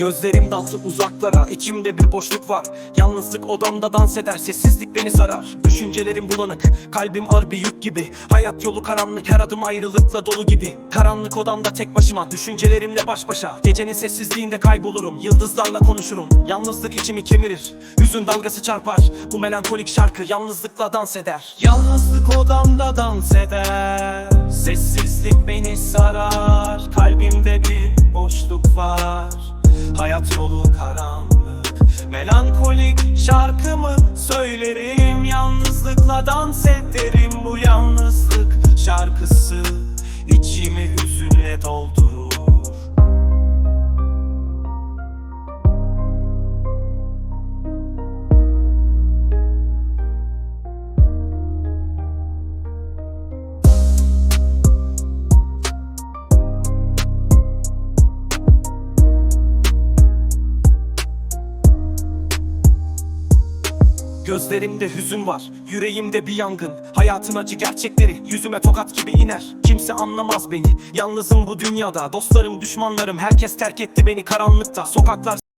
Gözlerim daldı uzaklara içimde bir boşluk var. Yalnızlık odamda dans eder sessizlik beni sarar. Düşüncelerim bulanık kalbim ağır bir yük gibi. Hayat yolu karanlık her adım ayrılıkla dolu gibi. Karanlık odamda tek başıma düşüncelerimle baş başa. Gecenin sessizliğinde kaybolurum yıldızlarla konuşurum. Yalnızlık içimi kemirir hüzün dalgası çarpar. Bu melankolik şarkı yalnızlıkla dans eder. Yalnızlık odamda dans eder Sessizlik beni sarar. Kalbimde bir boşluk var Hayat yolu karanlık. Melankolik şarkımı söylerim. Yalnızlıkla dans ederim Bu yalnızlık şarkısı. İçimi hüzünle doldurur Gözlerimde hüzün var, yüreğimde bir yangın. Hayatın acı gerçekleri yüzüme tokat gibi iner. Kimse anlamaz beni, yalnızım bu dünyada. Dostlarım, düşmanlarım, herkes terk etti beni karanlıkta. Sokaklar